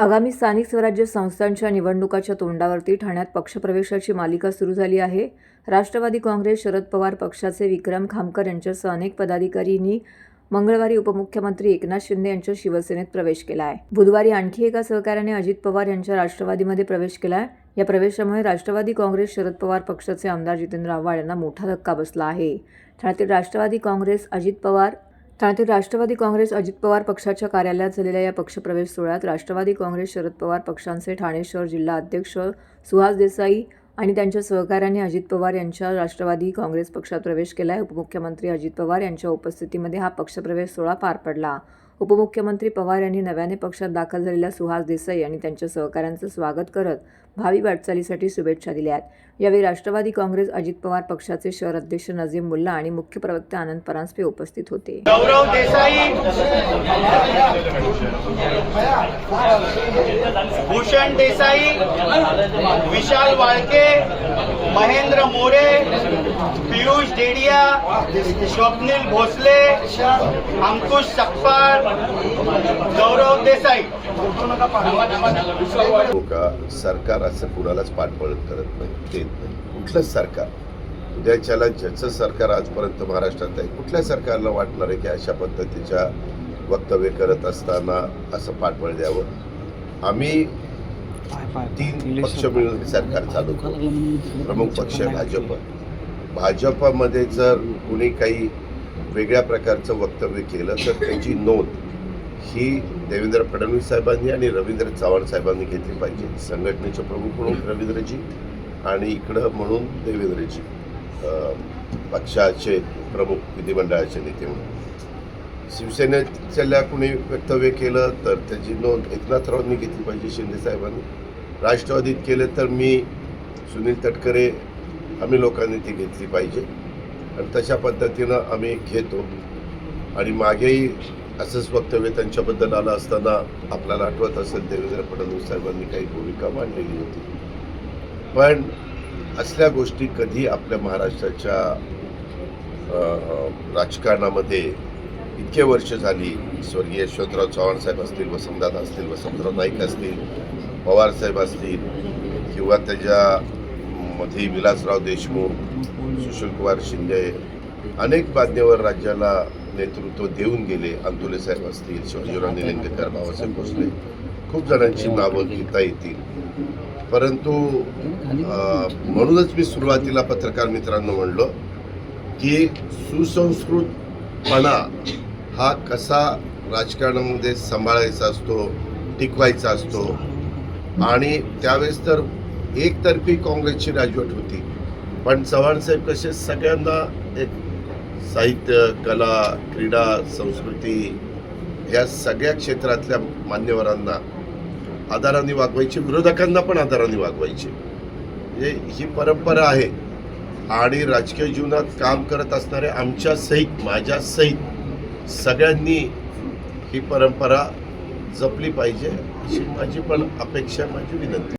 आगामी स्थानिक स्वराज्य संस्थांच्या निवडणुकाच्या तोंडावरती ठाण्यात पक्षप्रवेशाची मालिका सुरू झाली आहे. राष्ट्रवादी काँग्रेस शरद पवार पक्षाचे विक्रम खामकर यांच्यासह अनेक पदाधिकारींनी मंगळवारी उपमुख्यमंत्री एकनाथ शिंदे यांच्या शिवसेनेत प्रवेश केला आहे. बुधवारी आणखी एका सहकार्याने अजित पवार यांच्या राष्ट्रवादीमध्ये प्रवेश केला आहे. या प्रवेशामुळे राष्ट्रवादी काँग्रेस शरद पवार पक्षाचे आमदार जितेंद्र आव्हाड यांना मोठा धक्का बसला आहे. ठाण्यातील राष्ट्रवादी काँग्रेस अजित पवार ठाण्यातील राष्ट्रवादी काँग्रेस अजित पवार पक्षाच्या कार्यालयात झालेल्या या पक्षप्रवेश सोहळ्यात राष्ट्रवादी काँग्रेस शरद पवार पक्षांचे ठाणे शहर जिल्हा अध्यक्ष सुहास देसाई आणि त्यांच्या सहकाऱ्यांनी अजित पवार यांच्या राष्ट्रवादी काँग्रेस पक्षात प्रवेश केला आहे उपमुख्यमंत्री अजित पवार यांच्या उपस्थितीमध्ये हा पक्षप्रवेश सोहळा पार पडला. उपमुख्यमंत्री पवार यांनी नव्याने पक्षात दाखल झालेल्या सुहास देसाई आणि त्यांच्या सहकाऱ्यांचं स्वागत करत भावी वाटचालीसाठी शुभेच्छा दिल्या आहेत. यावेळी राष्ट्रवादी काँग्रेस अजित पवार पक्षाचे शहर अध्यक्ष नजीम मुल्ला आणि मुख्य प्रवक्ते आनंद परांजपे उपस्थित होते. गौरव देसाई. भूषण देसाई. विशाल वाळके. महेंद्र मोरे. पियुष डेडिया स्वप्नील भोसले अंकुश सकपाळ गौरव देसाई. का? सरकार असं कुणालाच पाठबळ करत नाही देत नाही. कुठलंच सरकार? उद्याच्याला ज्याचं सरकार आजपर्यंत महाराष्ट्रात आहे कुठल्या सरकारला वाटणार आहे की अशा पद्धतीच्या वक्तव्य करत असताना असं पाठबळ द्यावं? आम्ही तीन पक्ष मिळून हे सरकार चालवतो प्रमुख पक्ष आहे भाजप. भाजपमध्ये जर कुणी काही वेगळ्या प्रकारचं वक्तव्य केलं तर त्याची नोंद ही देवेंद्र फडणवीस साहेबांनी आणि रवींद्र चव्हाण साहेबांनी घेतली पाहिजे. संघटनेचे प्रमुख म्हणून रवींद्रजी आणि इकडं म्हणून देवेंद्रजी पक्षाचे प्रमुख विधिमंडळाचे नेते म्हणून. शिवसेनेच्या कुणी वक्तव्य केलं तर त्याची नोंद एकनाथरावांनी घेतली पाहिजे शिंदे साहेबांनी. राष्ट्रवादीत केलं तर मी सुनील तटकरे आम्ही लोकांनी ती घेतली पाहिजे. आणि तशा पद्धतीनं आम्ही घेतो. आणि मागेही असंच वक्तव्य त्यांच्याबद्दल आलं असताना आपल्याला आठवत असेल देवेंद्र फडणवीस साहेबांनी काही भूमिका मांडलेली होती. पण असल्या गोष्टी कधी आपल्या महाराष्ट्राच्या राजकारणामध्ये इतके वर्ष झाली स्वर्गीय यशवंतराव चव्हाण साहेब असतील वसंतदादा असतील वसंतराव नाईक असतील पवार साहेब असतील किंवा त्याच्या मध्ये विलासराव देशमुख सुशीलकुमार शिंदे अनेक मान्यवर राज्याला नेतृत्व देऊन गेले. अंतुले साहेब असतील शिवाजीराव निलंगेकर बाबासाहेब भोसले खूप जणांची नावं घेता येतील. परंतु म्हणूनच मी सुरुवातीला पत्रकार मित्रांनो म्हणलो की सुसंस्कृतपणा हा कसा राजकारणामध्ये सांभाळायचा असतो टिकवायचा असतो आणि त्यावेळेस तर एकतर्फी काँग्रेसची राजवट होती. पण चव्हाणसाहेब कसे सगळ्यांना एक साहित्य कला क्रीडा संस्कृती या सगळ्या क्षेत्रातल्या मान्यवरांना आदाराने वागवायचे विरोधकांना पण आदराने वागवायचे. म्हणजे ही परंपरा आहे. आणि राजकीय जीवनात काम करत असणाऱ्या आमच्या सहित माझ्या सहित सगळ्यांनी ही परंपरा जपली पाहिजे अशी माझी पण अपेक्षा माझी विनंती.